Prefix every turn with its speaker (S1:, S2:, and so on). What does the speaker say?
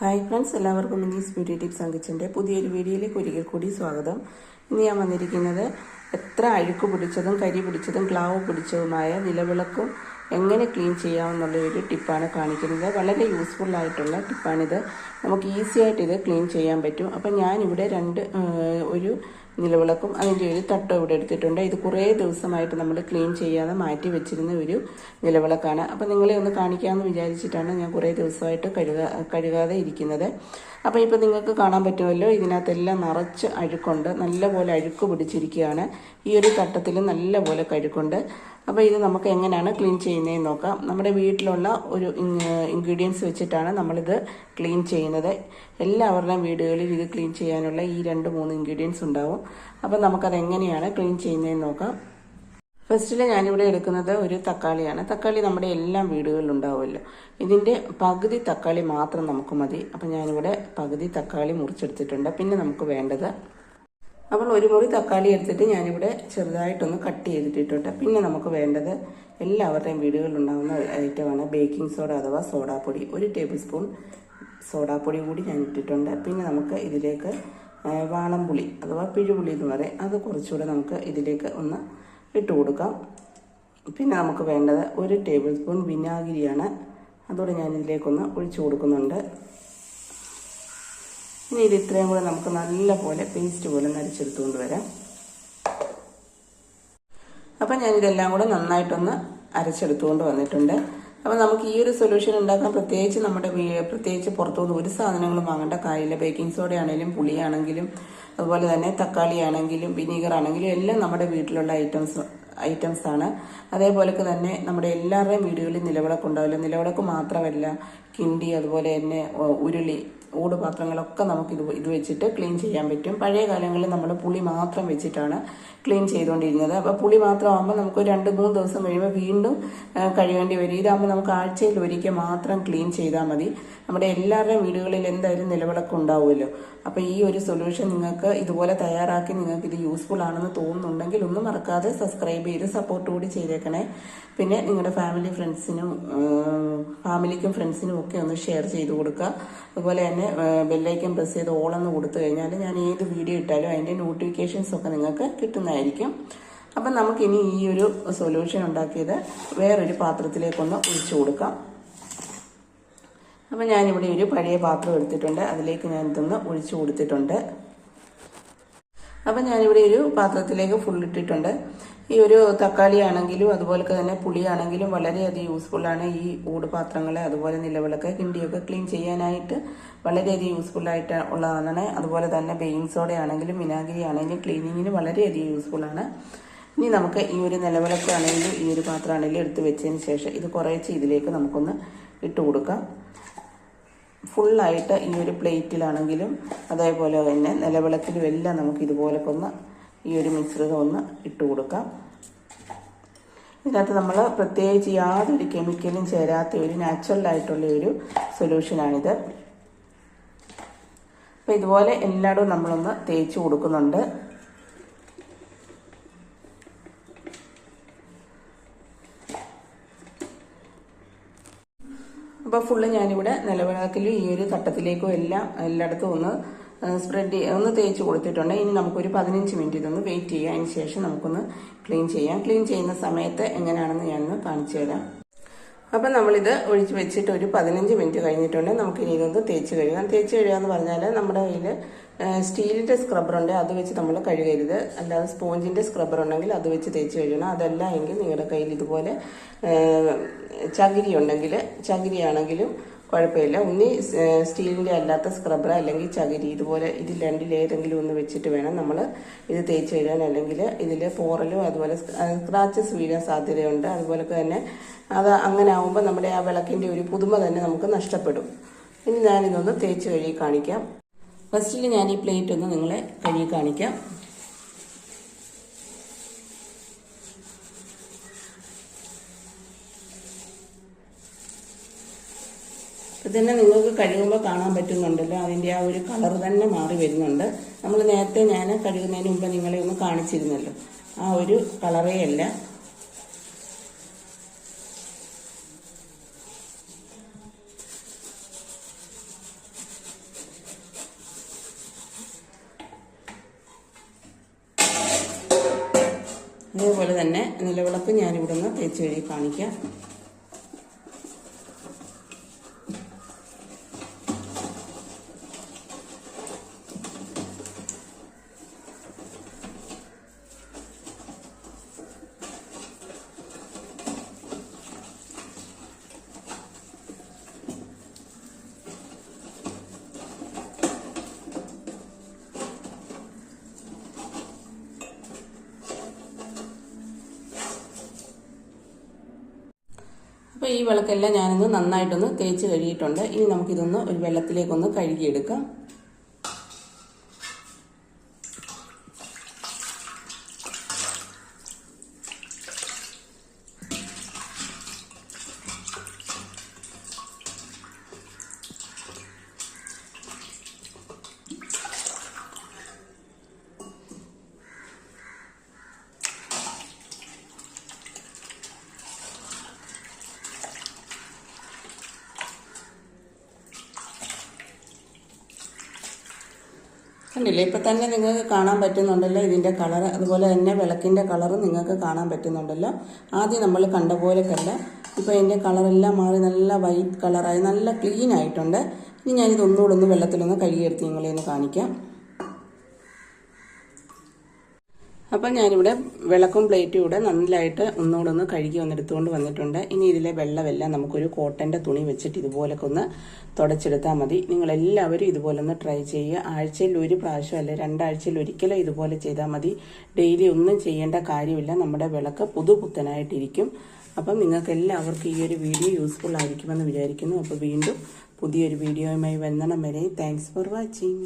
S1: hi friends എല്ലാവർക്കും മിനീസ് beauty tips അങ്കിച്ചിൻ്റെ പുതിയൊരു വീഡിയോയിലേക്ക് ഒരിക്കൽ കൂടി സ്വാഗതം ഇന്ന് ഞാൻ വന്നിരിക്കുന്നത് എത്ര അഴുക്ക് പിടിച്ചതും കരി പിടിച്ചതും ക്ലാവ് പിടിച്ചതുമായ നിലവിളക്കും എങ്ങനെ ക്ലീൻ ചെയ്യാമെന്നുള്ള ഒരു ടിപ്പാണ് കാണിക്കുന്നത് വളരെ യൂസ്ഫുൾ ആയിട്ടുള്ള ടിപ്പാണിത് നമുക്ക് ഈസി ആയിട്ട് ഇത് ക്ലീൻ ചെയ്യാൻ പറ്റും അപ്പം ഞാനിവിടെ രണ്ട് ഒരു നിലവിളക്കും അതിൻ്റെ ഒരു തട്ടും ഇവിടെ എടുത്തിട്ടുണ്ട് ഇത് കുറേ ദിവസമായിട്ട് നമ്മൾ ക്ലീൻ ചെയ്യാതെ മാറ്റി വെച്ചിരുന്ന ഒരു നിലവിളക്കാണ് അപ്പം നിങ്ങളെ ഒന്ന് കാണിക്കാമെന്ന് വിചാരിച്ചിട്ടാണ് ഞാൻ കുറേ ദിവസമായിട്ട് കഴുകാ കഴുകാതെ ഇരിക്കുന്നത് അപ്പോൾ ഇപ്പോൾ നിങ്ങൾക്ക് കാണാൻ പറ്റുമല്ലോ ഇതിനകത്തെല്ലാം നിറച്ച് അഴുക്കുണ്ട് നല്ലപോലെ അഴുക്ക് പിടിച്ചിരിക്കുകയാണ് ഈ ഒരു തട്ടത്തിൽ നല്ലപോലെ കഴുക്കുണ്ട് അപ്പോൾ ഇത് നമുക്ക് എങ്ങനെയാണ് ക്ലീൻ ചെയ്യുന്നതെന്ന് നോക്കാം നമ്മുടെ വീട്ടിലുള്ള ഒരു ഇൻഗ്രീഡിയൻസ് വെച്ചിട്ടാണ് നമ്മളിത് ക്ലീൻ ചെയ്യുന്നത് എല്ലാവരുടെയും വീടുകളിൽ ഇത് ക്ലീൻ ചെയ്യാനുള്ള ഈ രണ്ട് മൂന്ന് ഇൻഗ്രീഡിയൻസ് ഉണ്ടാവും അപ്പോൾ നമുക്കത് എങ്ങനെയാണ് ക്ലീൻ ചെയ്യുന്നതെന്ന് നോക്കാം ഫസ്റ്റിൽ ഞാനിവിടെ എടുക്കുന്നത് ഒരു തക്കാളിയാണ് തക്കാളി നമ്മുടെ എല്ലാ വീടുകളിലും ഉണ്ടാവുമല്ലോ ഇതിൻ്റെ പകുതി തക്കാളി മാത്രം നമുക്ക് മതി അപ്പോൾ ഞാനിവിടെ പകുതി തക്കാളി മുറിച്ചെടുത്തിട്ടുണ്ട് പിന്നെ നമുക്ക് വേണ്ടത് അപ്പോൾ ഒരു മുറി തക്കാളി എടുത്തിട്ട് ഞാനിവിടെ ചെറുതായിട്ടൊന്ന് കട്ട് ചെയ്തിട്ടിട്ടുണ്ട് പിന്നെ നമുക്ക് വേണ്ടത് എല്ലാവരുടെയും വീടുകളിലുണ്ടാകുന്ന ഐറ്റമാണ് ബേക്കിംഗ് സോഡ അഥവാ സോഡാപ്പൊടി ഒരു ടേബിൾ സ്പൂൺ സോഡാപ്പൊടി കൂടി ഞാൻ ഇട്ടിട്ടുണ്ട് പിന്നെ നമുക്ക് ഇതിലേക്ക് വാളംപുളി അഥവാ പിഴുപുളി എന്ന് പറയും അത് കുറച്ചുകൂടെ നമുക്ക് ഇതിലേക്ക് ഒന്ന് ഇട്ട് കൊടുക്കാം പിന്നെ നമുക്ക് വേണ്ടത് ഒരു ടേബിൾ സ്പൂൺ വിനാഗിരിയാണ് അതോടെ ഞാൻ ഒഴിച്ചു കൊടുക്കുന്നുണ്ട് ഇനി ഇത് ഇത്രയും കൂടെ നമുക്ക് നല്ല പോലെ പേസ്റ്റ് പോലെ നരച്ചെടുത്തുകൊണ്ട് വരാം അപ്പം ഞാനിതെല്ലാം കൂടെ നന്നായിട്ടൊന്ന് അരച്ചെടുത്തുകൊണ്ട് വന്നിട്ടുണ്ട് അപ്പോൾ നമുക്ക് ഈ ഒരു സൊല്യൂഷൻ ഉണ്ടാക്കാൻ പ്രത്യേകിച്ച് നമ്മുടെ പ്രത്യേകിച്ച് പുറത്തുനിന്ന് ഒരു സാധനങ്ങളും വാങ്ങേണ്ട കാര്യമില്ല ബേക്കിംഗ് സോഡ ആണെങ്കിലും പുളിയാണെങ്കിലും അതുപോലെ തന്നെ തക്കാളി ആണെങ്കിലും വിനീഗർ ആണെങ്കിലും എല്ലാം നമ്മുടെ വീട്ടിലുള്ള ഐറ്റംസ് ഐറ്റംസ് ആണ് അതേപോലെ തന്നെ നമ്മുടെ എല്ലാവരുടെയും വീടുകളിൽ നിലവിളക്കുണ്ടാവില്ല നിലവിളക്ക് മാത്രമല്ല കിണ്ടി അതുപോലെ തന്നെ ഉരുളി ഓട് പാത്രങ്ങളൊക്കെ നമുക്ക് ഇത് ഇത് വെച്ചിട്ട് ക്ലീൻ ചെയ്യാൻ പറ്റും പഴയ കാലങ്ങളിൽ നമ്മൾ പുളി മാത്രം വെച്ചിട്ടാണ് ക്ലീൻ ചെയ്തുകൊണ്ടിരുന്നത് അപ്പോൾ പുളി മാത്രമാകുമ്പോൾ നമുക്ക് രണ്ട് മൂന്ന് ദിവസം കഴിയുമ്പോൾ വീണ്ടും കഴിയേണ്ടി വരും ഇതാകുമ്പോൾ നമുക്ക് ആഴ്ചയിൽ ഒരിക്കൽ മാത്രം ക്ലീൻ ചെയ്താൽ മതി നമ്മുടെ എല്ലാവരുടെയും വീടുകളിൽ എന്തായാലും നിലവിളക്ക് ഉണ്ടാവുമല്ലോ അപ്പോൾ ഈ ഒരു സൊല്യൂഷൻ നിങ്ങൾക്ക് ഇതുപോലെ തയ്യാറാക്കി നിങ്ങൾക്ക് ഇത് യൂസ്ഫുൾ ആണെന്ന് തോന്നുന്നുണ്ടെങ്കിൽ ഒന്നും മറക്കാതെ സബ്സ്ക്രൈബ് ചെയ്ത് സപ്പോർട്ട് കൂടി ചെയ്തേക്കണേ പിന്നെ നിങ്ങളുടെ ഫാമിലി ഫ്രണ്ട്സിനും ഫാമിലിക്കും ഫ്രണ്ട്സിനും ഒക്കെ ഒന്ന് ഷെയർ ചെയ്ത് കൊടുക്കുക അതുപോലെ തന്നെ ബെല്ലൈക്കൻ പ്രസ് ചെയ്ത് ഓളെന്ന് കൊടുത്തു കഴിഞ്ഞാൽ ഞാൻ ഏത് വീഡിയോ ഇട്ടാലും അതിൻ്റെ നോട്ടിഫിക്കേഷൻസ് ഒക്കെ നിങ്ങൾക്ക് കിട്ടുന്നതായിരിക്കും അപ്പം നമുക്കിനി ഈ ഒരു സൊല്യൂഷൻ ഉണ്ടാക്കിയത് വേറൊരു പാത്രത്തിലേക്കൊന്ന് ഒഴിച്ചു കൊടുക്കാം അപ്പം ഞാനിവിടെ ഒരു പഴയ പാത്രം എടുത്തിട്ടുണ്ട് അതിലേക്ക് ഞാൻ ഇതൊന്ന് ഒഴിച്ചു കൊടുത്തിട്ടുണ്ട് അപ്പം ഞാനിവിടെ ഒരു പാത്രത്തിലേക്ക് ഫുൾ ഇട്ടിട്ടുണ്ട് ഈ ഒരു തക്കാളി ആണെങ്കിലും അതുപോലെ തന്നെ പുളിയാണെങ്കിലും വളരെയധികം യൂസ്ഫുള്ളാണ് ഈ ഊട് പാത്രങ്ങൾ അതുപോലെ നിലവിളക്ക് കിണ്ടിയൊക്കെ ക്ലീൻ ചെയ്യാനായിട്ട് വളരെയധികം യൂസ്ഫുള്ളായിട്ട് ഉള്ളതാണ് അതുപോലെ തന്നെ ബേക്കിംഗ് സോഡ ആണെങ്കിലും വിനാഗിരി ആണെങ്കിലും ക്ലീനിങ്ങിന് വളരെയധികം യൂസ്ഫുള്ളാണ് ഇനി നമുക്ക് ഈ ഒരു നിലവിളക്കാണെങ്കിലും ഈ ഒരു പാത്രമാണെങ്കിലും എടുത്ത് വെച്ചതിന് ശേഷം ഇത് കുറേച്ച് ഇതിലേക്ക് നമുക്കൊന്ന് ഇട്ട് കൊടുക്കാം ഫുള്ളായിട്ട് ഈ ഒരു പ്ലേറ്റിലാണെങ്കിലും അതേപോലെ തന്നെ നിലവിളക്കിലും എല്ലാം നമുക്ക് ഇതുപോലൊക്കെ ഒന്ന് ഈ ഒരു മിശ്രിതം ഒന്ന് ഇട്ട് കൊടുക്കാം ഇതിനകത്ത് നമ്മൾ പ്രത്യേകിച്ച് യാതൊരു കെമിക്കലും ചേരാത്ത ഒരു നാച്ചുറലായിട്ടുള്ള ഒരു സൊല്യൂഷനാണിത് അപ്പം ഇതുപോലെ എല്ലായിടവും നമ്മളൊന്ന് തേച്ച് കൊടുക്കുന്നുണ്ട് അപ്പോൾ ഫുള്ള് ഞാനിവിടെ നിലവിളക്കിൽ ഈ ഒരു തട്ടത്തിലേക്കും എല്ലാം എല്ലായിടത്തും ഒന്ന് സ്പ്രെഡ് ഒന്ന് തേച്ച് കൊടുത്തിട്ടുണ്ട് ഇനി നമുക്കൊരു പതിനഞ്ച് മിനിറ്റ് ഇതൊന്ന് വെയിറ്റ് ചെയ്യാം അതിന് ശേഷം നമുക്കൊന്ന് ക്ലീൻ ചെയ്യാം ക്ലീൻ ചെയ്യുന്ന സമയത്ത് എങ്ങനെയാണെന്ന് ഞാനൊന്ന് കാണിച്ചു തരാം അപ്പം നമ്മളിത് ഒഴിച്ച് വെച്ചിട്ട് ഒരു പതിനഞ്ച് മിനിറ്റ് കഴിഞ്ഞിട്ടുണ്ട് ഇനി ഇതൊന്ന് തേച്ച് കഴുകാം തേച്ച് കഴുകുക എന്ന് പറഞ്ഞാൽ നമ്മുടെ കയ്യിൽ സ്റ്റീലിൻ്റെ ഉണ്ട് അത് വെച്ച് നമ്മൾ കഴുകരുത് അല്ലാതെ സ്പോഞ്ചിൻ്റെ സ്ക്രബ്ബർ ഉണ്ടെങ്കിൽ അത് വെച്ച് തേച്ച് കഴുകണം അതല്ല എങ്കിൽ നിങ്ങളുടെ കയ്യിൽ ഇതുപോലെ ചകിരി ഉണ്ടെങ്കിൽ ചകിരിയാണെങ്കിലും കുഴപ്പമില്ല ഉണ്ണി സ്റ്റീലിൻ്റെ അല്ലാത്ത സ്ക്രബർ അല്ലെങ്കിൽ ചകിരി ഇതുപോലെ ഇതിൽ രണ്ടിലേതെങ്കിലും ഒന്ന് വെച്ചിട്ട് വേണം നമ്മൾ ഇത് തേച്ച് കഴുകാൻ അല്ലെങ്കിൽ ഇതിൽ പോറലും അതുപോലെ സ്ക്രാച്ചസ് വീഴാൻ സാധ്യതയുണ്ട് അതുപോലെ തന്നെ അത് അങ്ങനെ ആകുമ്പോൾ നമ്മുടെ ആ വിളക്കിൻ്റെ ഒരു പുതുമ തന്നെ നമുക്ക് നഷ്ടപ്പെടും ഇനി ഞാനിതൊന്ന് തേച്ച് കഴുകി കാണിക്കാം ഫസ്റ്റിൽ ഞാൻ ഈ പ്ലേറ്റ് ഒന്ന് നിങ്ങളെ കഴുകി കാണിക്കാം ഇത് തന്നെ നിങ്ങൾക്ക് കഴുകുമ്പോൾ കാണാൻ പറ്റുന്നുണ്ടല്ലോ അതിൻ്റെ ആ ഒരു കളർ തന്നെ മാറി വരുന്നുണ്ട് നമ്മൾ നേരത്തെ ഞാൻ കഴുകുന്നതിന് മുമ്പ് നിങ്ങളെ ഒന്ന് കാണിച്ചിരുന്നല്ലോ ആ ഒരു കളറേ അല്ല അതേപോലെ തന്നെ നിലവിളക്ക് ഞാനിവിടെ നിന്ന് തേച്ച് വഴി കാണിക്കാം അപ്പോൾ ഈ വിളക്കെല്ലാം ഞാനിന്ന് നന്നായിട്ടൊന്ന് തേച്ച് കഴുകിയിട്ടുണ്ട് ഇനി നമുക്കിതൊന്ന് ഒരു വെള്ളത്തിലേക്കൊന്ന് കഴുകിയെടുക്കാം കണ്ടില്ലേ ഇപ്പം തന്നെ നിങ്ങൾക്ക് കാണാൻ പറ്റുന്നുണ്ടല്ലോ ഇതിൻ്റെ കളർ അതുപോലെ തന്നെ വിളക്കിൻ്റെ കളർ നിങ്ങൾക്ക് കാണാൻ പറ്റുന്നുണ്ടല്ലോ ആദ്യം നമ്മൾ കണ്ട പോലെക്കല്ല ഇപ്പോൾ ഇതിൻ്റെ കളറെല്ലാം മാറി നല്ല വൈറ്റ് കളറായി നല്ല ക്ലീൻ ആയിട്ടുണ്ട് ഇനി ഞാനിതൊന്നുകൂടെ ഒന്ന് വെള്ളത്തിലൊന്ന് കഴുകിയെടുത്ത് നിങ്ങളെ ഒന്ന് കാണിക്കാം അപ്പം ഞാനിവിടെ വിളക്കും പ്ലേറ്റും കൂടെ നന്നായിട്ട് ഒന്നുകൂടെ ഒന്ന് കഴുകി വന്നെടുത്തുകൊണ്ട് വന്നിട്ടുണ്ട് ഇനി ഇതിലെ വെള്ളമെല്ലാം നമുക്കൊരു കോട്ടൻ്റെ തുണി വെച്ചിട്ട് ഇതുപോലൊക്കെ ഒന്ന് തുടച്ചെടുത്താൽ മതി നിങ്ങളെല്ലാവരും ഇതുപോലെ ഒന്ന് ട്രൈ ചെയ്യുക ആഴ്ചയിൽ ഒരു പ്രാവശ്യം അല്ലെ രണ്ടാഴ്ചയിൽ ഒരിക്കലും ഇതുപോലെ ചെയ്താൽ മതി ഡെയിലി ഒന്നും ചെയ്യേണ്ട കാര്യമില്ല നമ്മുടെ വിളക്ക് പുതുപുത്തനായിട്ടിരിക്കും അപ്പം നിങ്ങൾക്ക് എല്ലാവർക്കും ഈ ഒരു വീഡിയോ യൂസ്ഫുൾ ആയിരിക്കുമെന്ന് വിചാരിക്കുന്നു അപ്പോൾ വീണ്ടും പുതിയൊരു വീഡിയോയുമായി വന്നണം വരെ താങ്ക്സ് ഫോർ വാച്ചിങ്